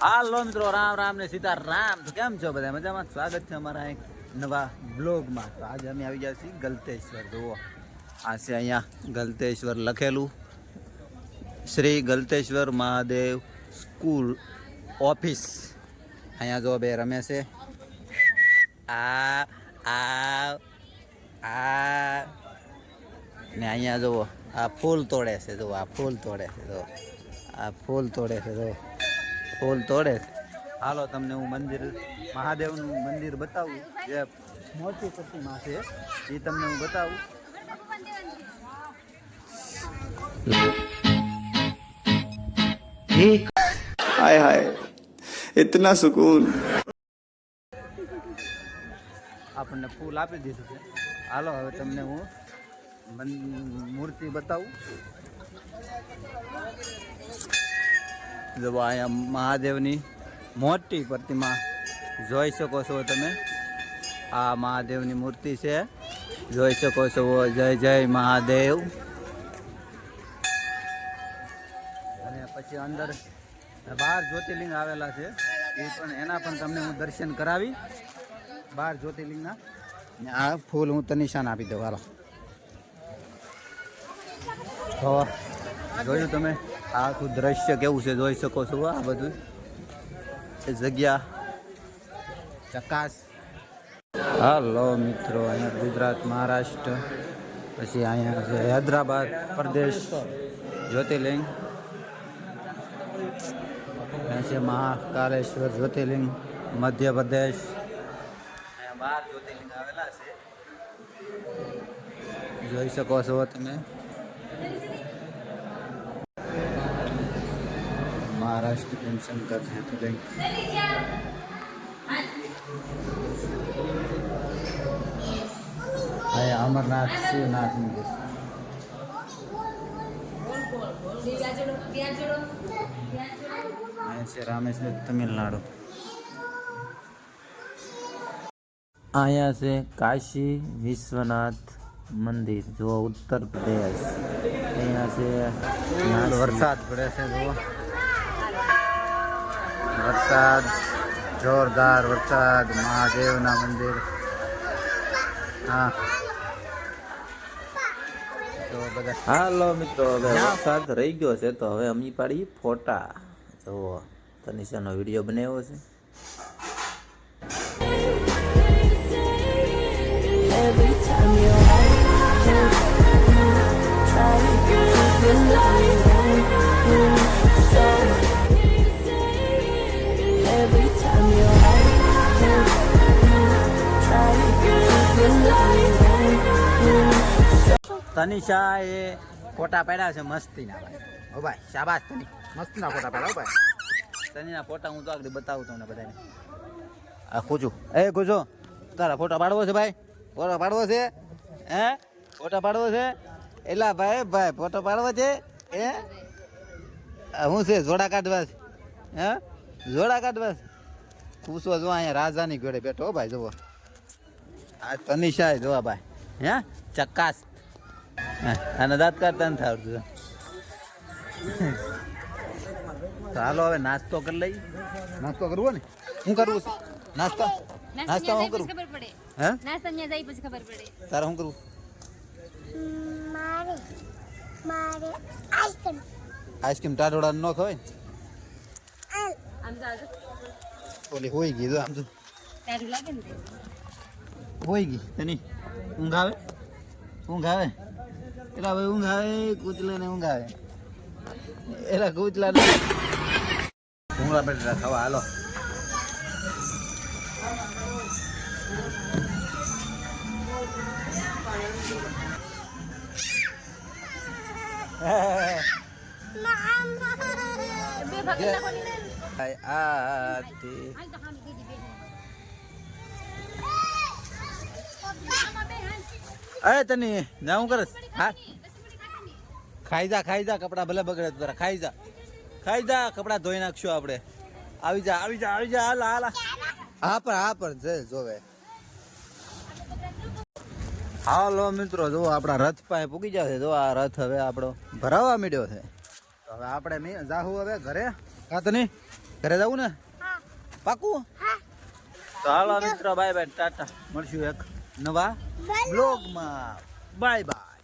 હાલો મિત્રો, રામ રામ ને સીતા રામ તો કેમ છો બધા? મજામાં? સ્વાગત છે અમારા એક નવા બ્લોગમાં. તો આજે અમે આવી ગયા છીએ ગલતેશ્વર. જુઓ, આ છે અહીંયા ગલતેશ્વર લખેલું. Shri Galteshwar Mahadev school office. અહીંયા જો બે રમે છે. આ આ આ. ને અહીંયા જુઓ, આ ફૂલ તોડે છે. જુઓ, આ ફૂલ તોડે છે. જુઓ. આ ફૂલ તોડે છે તો ફૂલ તોડે છે. હાલો તમને હું મંદિર મહાદેવનું મંદિર બતાવું. જે મોટી પ્રતિમા છે એ તમને હું બતાવું. હાય હાય. ઇતના સુકૂન. આપણને ફૂલ આપી દીધું છે. હાલો હવે તમને હું મૂર્તિ બતાવું. જો અહીંયા મહાદેવની મોટી પ્રતિમા જોઈ શકો છો તમે. આ મહાદેવની મૂર્તિ છે. જોઈ શકો છો, જય જય મહાદેવ. અને પછી અંદર બાર જ્યોતિર્લિંગ આવેલા છે. એ પણ એના પણ તમને હું દર્શન કરાવી. બાર જ્યોતિર્લિંગના. આ ફૂલ હું તનિશાન આપી દઉં. હાલો. તો જોયું તમે? આ આખું દ્રશ્ય કેવું છે? જોઈ શકો છો આ બધું. એ જગ્યા. ચકાસ. હાલો મિત્રો, અહીંયા ગુજરાત, મહારાષ્ટ્ર, પછી અહીંયા છે હૈદરાબાદ, પ્રદેશ, જ્યોતિર્લિંગ. અહીંયા છે મહાકાલેશ્વર, જ્યોતિર્લિંગ, મધ્યપ્રદેશ. અહીંયા બાર જ્યોતિર્લિંગ આવેલા છે. જોઈ શકો છો તમે? મહારાષ્ટ્ર શંકર જ્યોતિર્લિંગ અહીંયા અમરનાથ શિવનાથ મંદિર અહીંયા છે રામેશ્વર તમિલનાડુ અહીંયા છે કાશી વિશ્વનાથ મંદિર જો ઉત્તર પ્રદેશ અહીંયા છે હાલ વરસાદ પડે છે જુઓ વરસાદ જોરદાર વરસાદ મહાદેવના મંદિર. હા. બધા હાલો મિત્રો હવે વરસાદ રહી ગયો છે તો હવે અમી પાડી ફોટા. જુઓ તનિષાનો વીડિયો બનાવ્યો છે. Every time you're તનિષા એ ફોટા પાડ્યા છે મસ્તીના ભાઈ. ઓ ભાઈ, શાબાશ તની મસ્તીના ફોટા પાડ્યા, હો ભાઈ. તનીના ફોટા હું તો આગળ બતાવું તમને બધાને. આ ખુજુ. એ ખુજો, તારા ફોટા પાડવો છે ભાઈ. ફોટો પાડવો છે, હે? ફોટા પાડવો છે? એલા ભાઈ ભાઈ, ફોટો પાડવો છે, હે? હું છે, જોડા કાઢવા છે, હે? જોડા કાઢવા છે. ખુશો જો અહીંયા રાજાની ઘોડે બેઠો, હો ભાઈ, જુઓ. આ તનિષા જોવા ભાઈ, હે? ચકાસ. હા, આને દાંત કાઢતા નથી આવડતું ચાલો હવે નાસ્તો કરી લઈ નાસ્તો કરવો ને? શું કરવું છે? નાસ્તો? નાસ્તો શું કરવું ખબર પડે. હે? નાસ્તો ત્યાં જાય પછી ખબર પડે. તારે શું કરવું? મારે મારે આઈસ્ક્રીમ આઈસ્ક્રીમ ટાઢોડા ન ખવાય આમ તો ઓલી હોઈ ગઈ જો આમ તો. તારું લાગે ને તે. હોઈ ગઈ. તની ઊંઘ આવે? ઊંઘ આવે? એલા ભાઈ ઊંઘ આવે કૂચલા ને ઊંઘ આવે એલા કૂચલા ને ભૂંગળા બટેટા ખાવા હાલો બે ભાગ નાખો ને. આતી અરે તની ના હું કરસ હા. ખાઈ જા ખાઈ જા કપડા ભલે બગડે તારા ખાઈ જા. ખાઈ જા કપડા ધોઈ નાખશું આપણે. આવી જા આવી જા આવી જા હાલ હાલ હા પણ હા પણ જય જોવે. હાલો મિત્રો જો આપણા રથ પાસે પૂગી જશે જો આ રથ હવે આપણો ભરાવા મીડ્યો છે. હવે આપણે મી જાહુ હવે ઘરે. હાથ નહીં ઘરે જવું ને? પાકું? તો હાલો મિત્રો બાય બાય ટાટા. મળશું એક. નવા. બ્લોગમાં બાય બાય